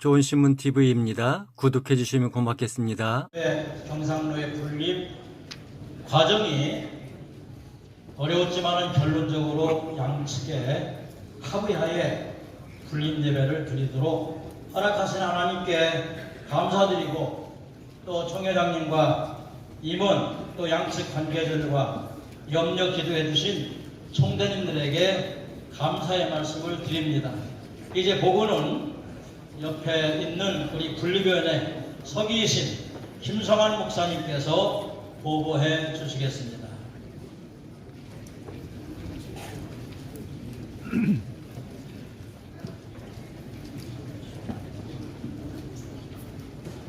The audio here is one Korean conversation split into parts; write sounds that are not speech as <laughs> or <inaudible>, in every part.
좋은 신문 TV입니다. 구독해 주시면 고맙겠습니다. 네, 경상로의 분립 과정이 어려웠지만은 결론적으로 양측에 합의하에 분립 예배를 드리도록 허락하신 하나님께 감사드리고 또 총회장님과 임원 또 양측 관계자들과 염려 기도해 주신 총대님들에게 감사의 말씀을 드립니다. 이제 보고는 옆에 있는 우리 분리위원회 서기이신 김성환 목사님께서 보고해 주시겠습니다.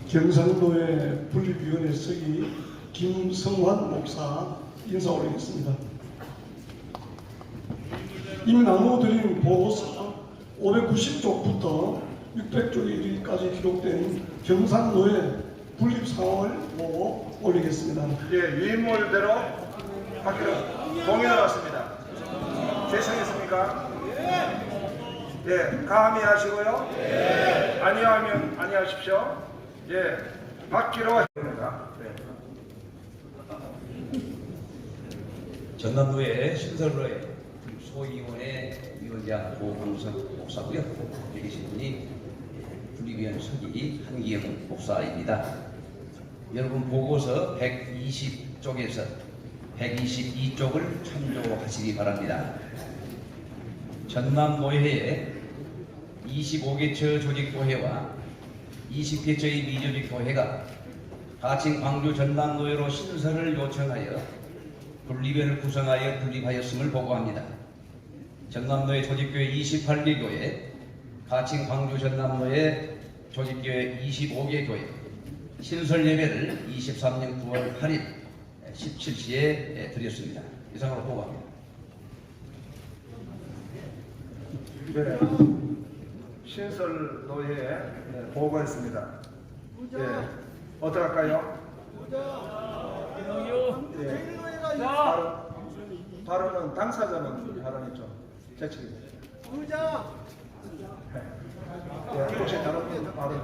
경상도의 분립위원회 서기 김성환 목사 인사 올리겠습니다. 이미 나눠드린 보고서 590쪽부터 600쪽에 이르기까지 기록된 경상도의 분립 상황을 보고 올리겠습니다. 예, 유인물대로 받기로 동의를 받습니다. 제청했습니까? 예, 감히 하시고요. 아니하면 아니하십시오. 예, 받기로 합니다. 네. 전남도의 신설로의 소위원회 위원장 고광석 목사고요. 여기 계신 분이 분리위원 서기 한기영 목사입니다. 여러분 보고서 120쪽에서 122쪽을 참조하시기 바랍니다. 전남노회의 25개처 조직도회와 20개처의 미조직도회가 가칭 광주 전남노회로 신설을 요청하여 분리변을 구성하여 분립하였음을 보고합니다. 전남도의 조직교회 28개 교회, 가칭 광주 전남도의 조직교회 25개 교회, 신설 예배를 23년 9월 8일 17시에 드렸습니다. 이상으로 보고합니다. 네. 신설 노예 네, 보고했습니다. 예, 어떡할까요? 예. 발언, 발언은 당사자는 발언이 좀 재치입니다. 발언?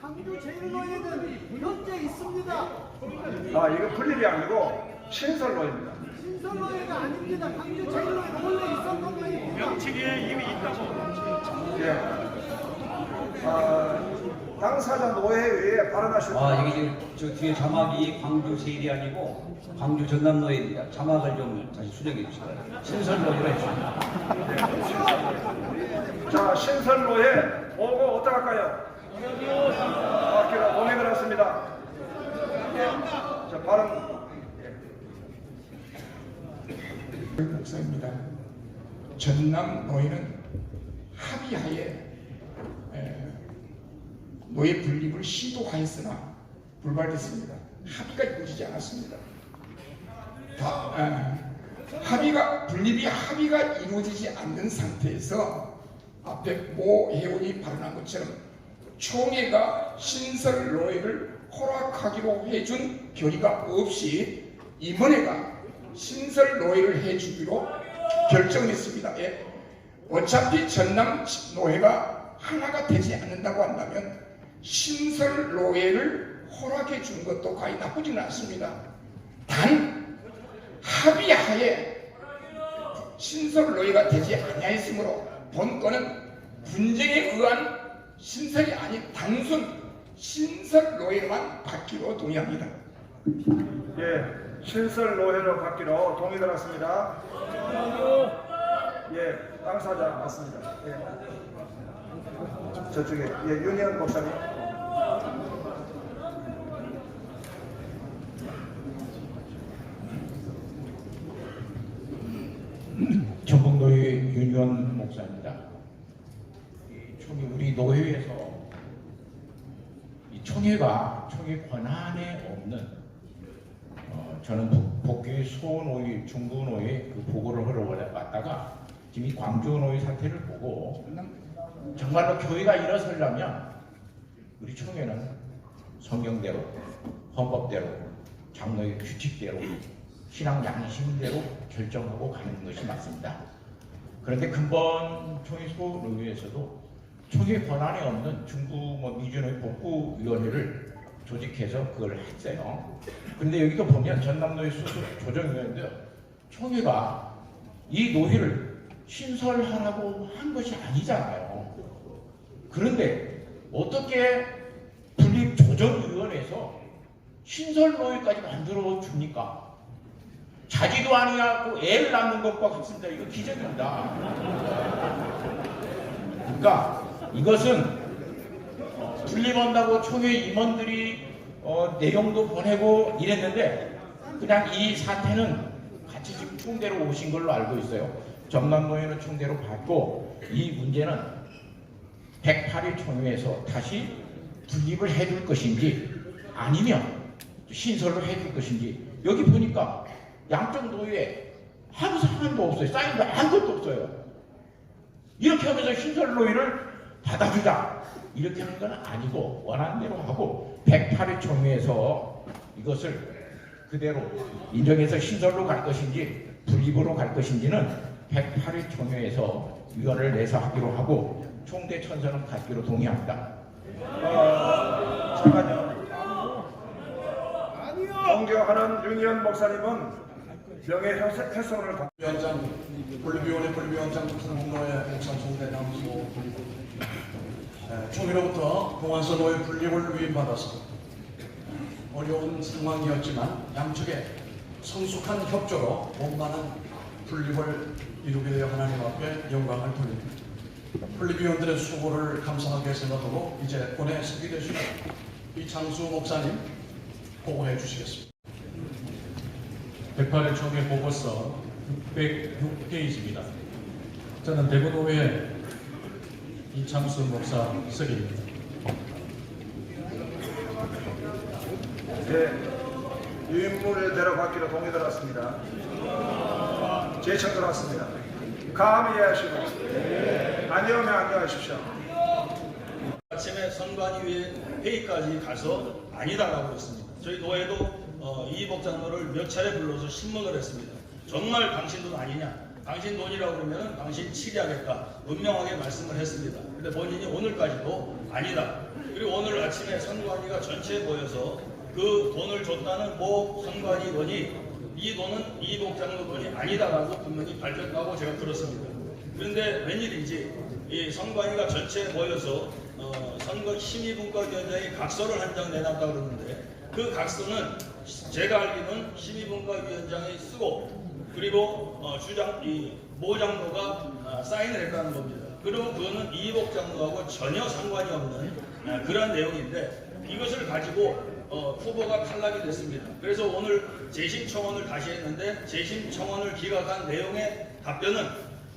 강주 제일노예는 현재 있습니다. 아, 이거 분립이 아니고 신설 노예입니다. 신설노예가 아닙니다. 강주 제일노예는 원래 있었던 거예요. 예. 아, 당사자 노예회에 발언하실 아, 분. 여기 지금 저 뒤에 자막이 광주 세일이 아니고 광주 전남 노예입니다. 자막을 좀 다시 수정해 주시기 바랍니다. 신설 노예로 해주십니다. 자, 신설 노예 보고 어떡할까요? 받기로 동의 들었습니다. 예. 자, 발언. 예. 목사입니다. 전남 노예는 합의하에 에, 노예 분립을 시도하였으나 불발됐습니다. 합의가 이루어지지 않았습니다. 다, 에, 합의가 분립이 합의가 이루어지지 않는 상태에서 앞에 모 회원이 발언한 것처럼 총회가 신설 노예를 허락하기로 해준 결의가 없이 임원회가 신설 노예를 해주기로 결정했습니다. 예. 어차피 전남 노예가 하나가 되지 않는다고 한다면 신설 노예를 허락해 준 것도 과히 나쁘지는 않습니다. 단 합의하에 신설 노예가 되지 아니하였으므로 본건은 분쟁에 의한 신설이 아닌 단순 신설 노예로만 받기로 동의합니다. 예, 신설 노예로 받기로 동의 들었습니다. 예, 당사자 맞습니다. 예. 저쪽에 예, 윤현 목사님. <clears throat> 전북노회 윤현 목사입니다. 이 총회 우리 노회에서 이 총회가 총회 권한에 없는 어, 저는 복- 복귀 소노회 중부노회 그 보고를 하러 왔다가 지금 이 광주노회 사태를 보고 정말로 교회가 일어서려면 우리 총회는 성경대로 헌법대로 장로의 규칙대로 신앙 양심대로 결정하고 가는 것이 맞습니다. 그런데 근본 총회 소노위에서도 총회 권한이 없는 중부 뭐 미준의 복구위원회를 조직해서 그걸 했어요. 그런데 여기도 보면 전남노회 수습 조정위원회인데요. 총회가 이 노회를 신설하라고 한 것이 아니잖아요. 그런데 어떻게 분립조정위원회에서 신설 노회까지 만들어 줍니까? 자기도 아니하고 애를 낳는 것과 같습니다. 이거 기적입니다. 그러니까 이것은 어, 분립한다고 총회 임원들이 어, 내용도 보내고 이랬는데 그냥 이 사태는 같이 지금 총대로 오신 걸로 알고 있어요. 전남노회는 총대로 받고 이 문제는 108일 총회에서 다시 분립을 해줄 것인지 아니면 신설로 해줄 것인지 여기 보니까 양쪽 노예 아무 상관도 없어요. 사인도 아무것도 없어요. 이렇게 하면서 신설 노예를 받아주자. 이렇게 하는 건 아니고 원하는 대로 하고 108회 총회에서 이것을 그대로 인정해서 신설로 갈 것인지 분립으로 갈 것인지는 108회 총회에서 위원을 내서 하기로 하고 총대 천선은 갖기로 동의합니다. 어, 잠깐요. 아니요. 존경하는 윤희연 목사님은 명예 훼손을 받 위원장, 분리위원회 분리위원장 국산홍로회 공산총대 남수 분리부 총회로부터 공안서 노예 분립을 위임받아서 어려운 상황이었지만 양측의 성숙한 협조로 원만한 분립을 이루게 되어 하나님 앞에 영광을 돌립니다. 분립위원들의 수고를 감사하게 생각하고 이제 본회 서기 되시는 이창수 목사님 보고해 주시겠습니다. 108일 총회 보고서 606페이지입니다. 저는 대구노회 이창수 목사 석입니다. 네, 유인물을 데려받기로 동의 들었습니다. 제청 들었습니다. 감히 이해하시고 아니오면 안녕하십시오. 아침에 선관위의 회의까지 가서 아니다라고 했습니다. 저희 노회도 어, 이복 장로를 몇 차례 불러서 신문을 했습니다. 정말 당신 돈 아니냐? 당신 돈이라고 그러면 당신 치리하겠다. 분명하게 말씀을 했습니다. 근데 본인이 오늘까지도 아니다. 그리고 오늘 아침에 선관위가 전체 모여서 그 돈을 줬다는 모 선관위원이 이 돈은 이복 장로 돈이 아니다라고 분명히 밝혔다고 제가 들었습니다. 그런데 웬일인지 이 선관위가 전체 모여서 어, 선거 심의분과위원장이 각서를 한 장 내놨다 그러는데 그 각서는 제가 알기로는 심의분과위원장이 쓰고 그리고 어, 주장 이 모 장로가 아, 사인을 했다는 겁니다. 그리고 그거는 이복 장로하고 전혀 상관이 없는 아, 그런 내용인데 이것을 가지고 어, 후보가 탈락이 됐습니다. 그래서 오늘 재심 청원을 다시 했는데 재심 청원을 기각한 내용의 답변은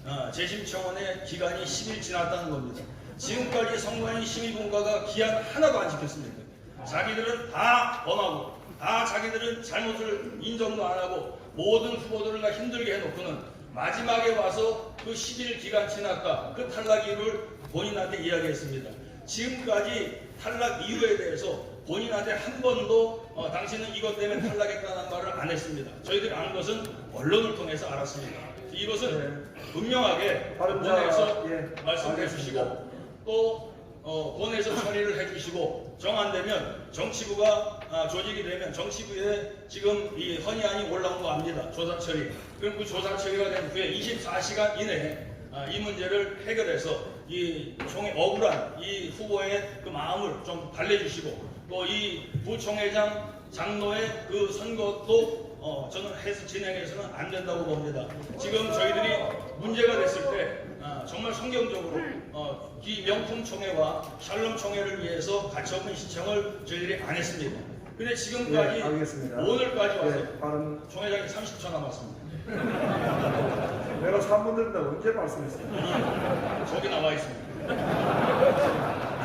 어, 재심 청원의 기간이 10일 지났다는 겁니다. 지금까지 선관위 심의분과가 기한 하나도 안 지켰습니다. 자기들은 다 범하고 다 자기들은 잘못을 인정도 안 하고 모든 후보들을 다 힘들게 해놓고는 마지막에 와서 그 10일 기간 지났다 그 탈락 이유를 본인한테 이야기했습니다. 지금까지 탈락 이유에 대해서 본인한테 한 번도 어, 당신은 이것 때문에 탈락했다는 말을 안 했습니다. 저희들이 아는 것은 언론을 통해서 알았습니다. 이것은 분명하게 바로 자, 본회에서 예, 말씀해. 주시고 또 어, 본에서 <clears throat> 처리를 해주 시고 정안되면 정치부가 아, 조직이 되면 정치부에 지금 이 헌의안이 올라온 거 압니다. 조사 처리. 그럼 그 조사 처리가 된 후에 24시간 이내에 아, 이 문제를 해결해서 이 총회 억울한 이 후보의 그 마음을 좀 달래주시고 또 이 부총회장 장로의 그 선거도 어, 저는 해서 진행해서는 안 된다고 봅니다. 지금 저희들이 문제가 됐을 때 아, 정말 성경적으로 어, 이 명품 총회와 샬롬 총회를 위해서 가처분 신청을 저희들이 안 했습니다. 근데 지금까지 네. 오늘까지 와서 네, 발언 총회장이 30초 남았습니다. <laughs> 내가 3분 드린다 언제 말씀했어요? 저기 나와 있습니다.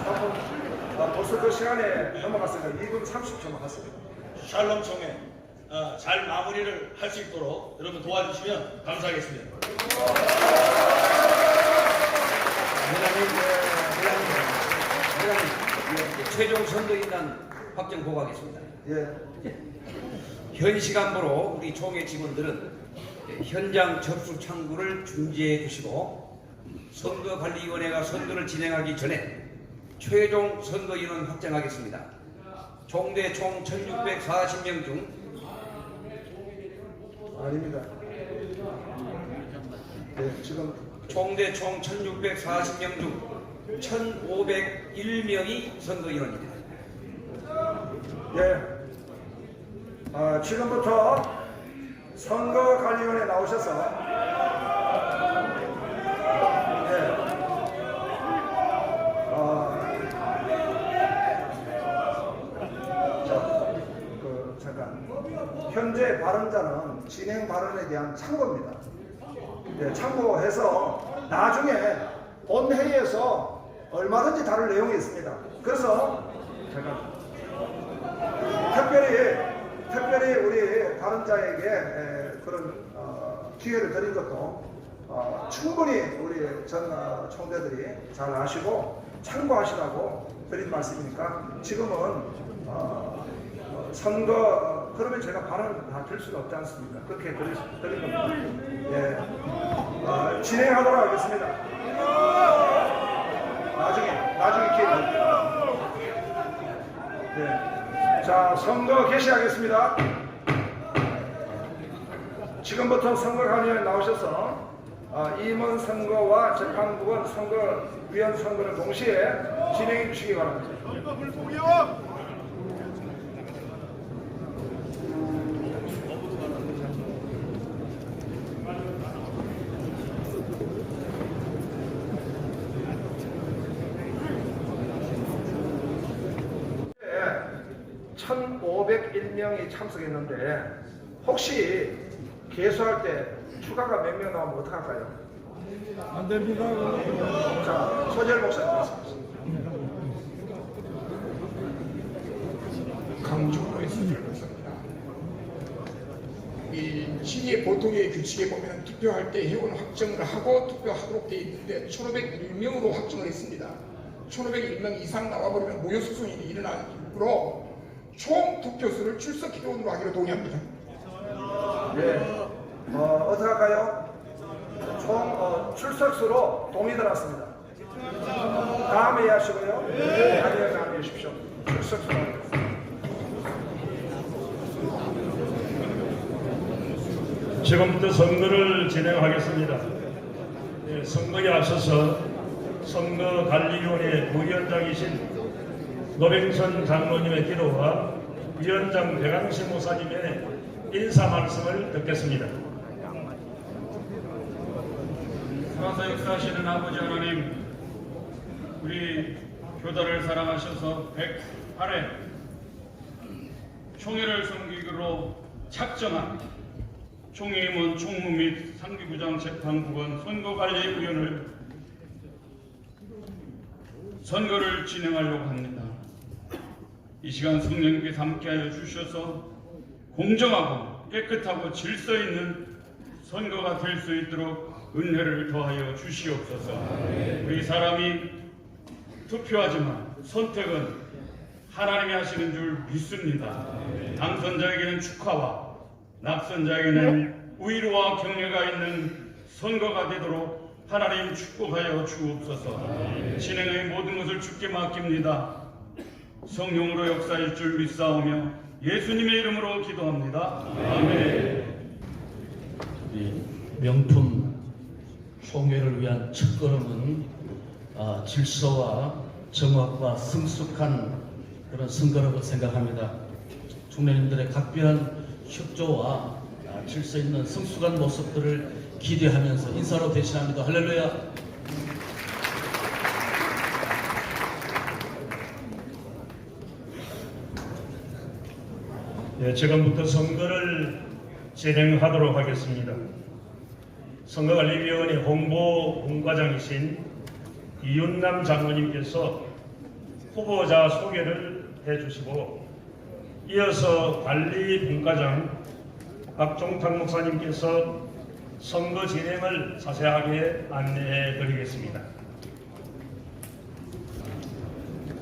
3분 아, 벌써 그 시간에 넘어갔으니까 2분 30초 남았습니다. 샬롬 총회 어, 잘 마무리를 할 수 있도록 여러분 도와주시면 감사하겠습니다. 최종 선거인단 확정 보고하겠습니다. 예. 현 시간부로 우리 총회 직원들은 현장 접수 창구를 중지해 주시고 선거관리위원회가 선거를 진행하기 전에 최종 선거 인원 확정하겠습니다. 총대 총 1640명 중 아닙니다. 네, 지금 총대 총 1640명 중 1501명이 선거 인원입니다. 예, 아, 지금부터 선거관리위원회 나오셔서 예, 아, 자, 그 잠깐 현재 발언자는 진행 발언에 대한 참고입니다. 예, 참고해서 나중에 본회의에서 얼마든지 다룰 내용이 있습니다. 그래서 잠깐 특별히 특별히 우리 발언자에게 에, 그런 어, 기회를 드린 것도 어, 충분히 우리 전 어, 총대들이 잘 아시고 참고하시라고 드린 말씀이니까 지금은 어, 어, 선거 어, 그러면 제가 발언을 다들 수는 없지 않습니까? 그렇게 드리, 드린 겁니다. 예, 어, 진행하도록 하겠습니다. 나중에 나중에 기회 드릴게요. 네. 자, 선거 개시하겠습니다. 지금부터 선거관리에 나오셔서 어, 임원 선거와 재판부원 선거 위원 선거를 동시에 진행해 주시기 바랍니다. 네, 1,501명이 참석했는데 혹시 개수할 때 추가가 몇 명 나오면 어떡할까요? 안 됩니다. 자, 소재를 목사님 말씀하십시오. 강조로 했습니다. 이 시의 보통의 규칙에 보면 투표할 때 회원 확정을 하고 투표하도록 되어 있는데 1,501명으로 확정을 했습니다. 1,501명 이상 나와버리면 모여소송이 일어나므로 총 투표수를 출석 기본으로 하기로 동의합니다. 네. 어, 어떡할까요? 총 어, 출석수로 동의 들었습니다. 다음에 하시고요. 네. 아니요, 다음에 하십시오. 출석수로 하겠습니다. 지금부터 선거를 진행하겠습니다. 예, 선거에 앞서서 선거관리위원회 부위원장이신 노병선 장로님의 기도와 위원장 배강신 목사님의 인사 말씀을 듣겠습니다. 살아서 역사하시는 아버지 하나님, 우리 교단을 사랑하셔서 108회 총회를 섬기기로 작정한 총회임원 총무 및 상기부장 재판부원 선거관리위원을 선거를 진행하려고 합니다. 이 시간 성령님께서 함께하여 주셔서 공정하고 깨끗하고 질서 있는 선거가 될 수 있도록 은혜를 더하여 주시옵소서. 우리 사람이 투표하지만 선택은 하나님이 하시는 줄 믿습니다. 당선자에게는 축하와 낙선자에게는 위로와 격려가 있는 선거가 되도록 하나님 축복하여 주옵소서. 진행의 모든 것을 주께 맡깁니다. 성령으로 역사할 줄 믿사오며 예수님의 이름으로 기도합니다. 아멘. 이 명품 총회를 위한 첫걸음은 아, 질서와 정확과 성숙한 그런 선거라고 생각합니다. 중년님들의 각별한 협조와 아, 질서 있는 성숙한 모습들을 기대하면서 인사로 대신합니다. 할렐루야. 예, 지금부터 선거를 진행하도록 하겠습니다. 선거관리위원회 홍보 본과장이신 이윤남 장로님께서 후보자 소개를 해주시고 이어서 관리 본과장 박종탁 목사님께서 선거 진행을 자세하게 안내해 드리겠습니다.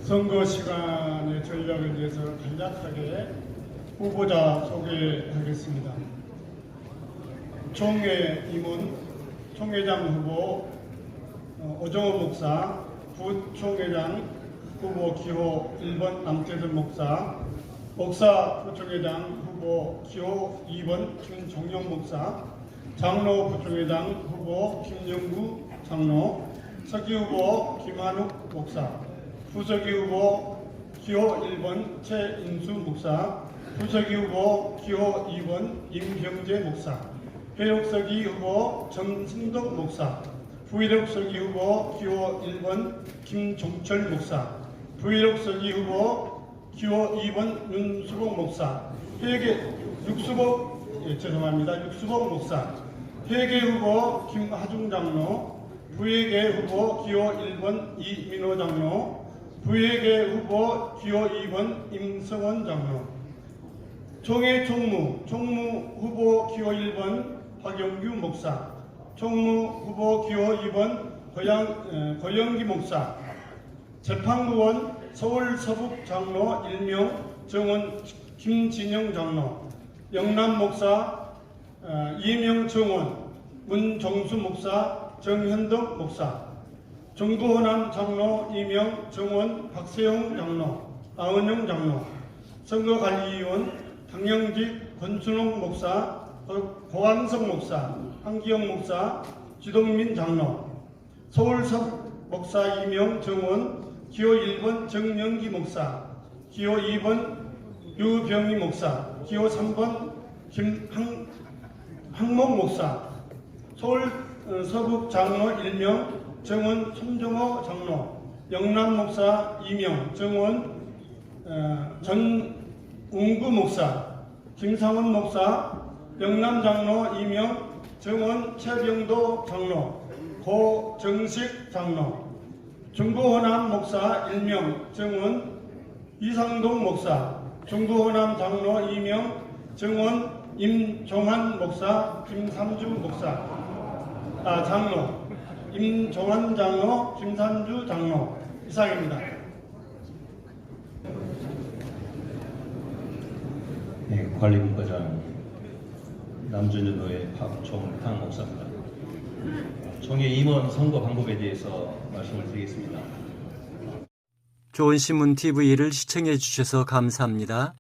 선거 시간의 전략을 위해서 간략하게 후보자 소개하겠습니다. 총회 임원, 총회장 후보 어, 오정호 목사, 부총회장 후보 기호 1번 남태선 목사, 목사 부총회장 후보 기호 2번 김종영 목사, 장로 부총회장 후보 김영구 장로, 서기 후보 김한욱 목사, 부서기 후보 기호 1번 최인수 목사, 부서기 후보 기호 2번 임경재 목사, 회옥서기 후보 정승덕 목사, 부회력서기 후보 기호 1번 김종철 목사, 부회력서기 후보 기호 2번 윤수복 목사, 회계 육수복 예, 죄송합니다. 육수복 목사, 회계 후보 김하중 장로, 부회계 후보 기호 1번 이민호 장로, 부회계 후보 기호 2번 임성원 장로, 총회 총무, 총무 후보 기호 1번 박영규 목사, 총무 후보 기호 2번 고양, 에, 고영기 목사, 재판부원 서울 서북 장로 1명 정원 김진영 장로, 영남 목사 어, 이명 정원, 문정수 목사, 정현덕 목사, 중구 호남 장로 이명 정원 박세용 장로, 아은영 장로, 선거관리위원 강영직 권순홍 목사, 고- 고한석 목사, 한기영 목사, 지동민 장로, 서울섭 목사 이명 정원, 기호 1번 정영기 목사, 기호 2번 유병희 목사, 기호 3번 김항 항목 목사, 서울 어, 서북 장로 1명, 정원 손정호 장로, 영남 목사 2명, 정원 어, 전 웅구 목사, 김상원 목사, 영남 장로 2명, 정원 최병도 장로, 고정식 장로, 중구호남 목사 1명, 정원 이상동 목사, 중구호남 장로 2명, 정원 임종환 목사, 김삼주 목사, 아 장로, 임종환 장로, 김삼주 장로. 이상입니다. 관리국과장 남준여도의 박종탕 목사입니다. 총회 임원 선거 방법에 대해서 말씀을 드리겠습니다. 좋은 신문 TV를 시청해 주셔서 감사합니다.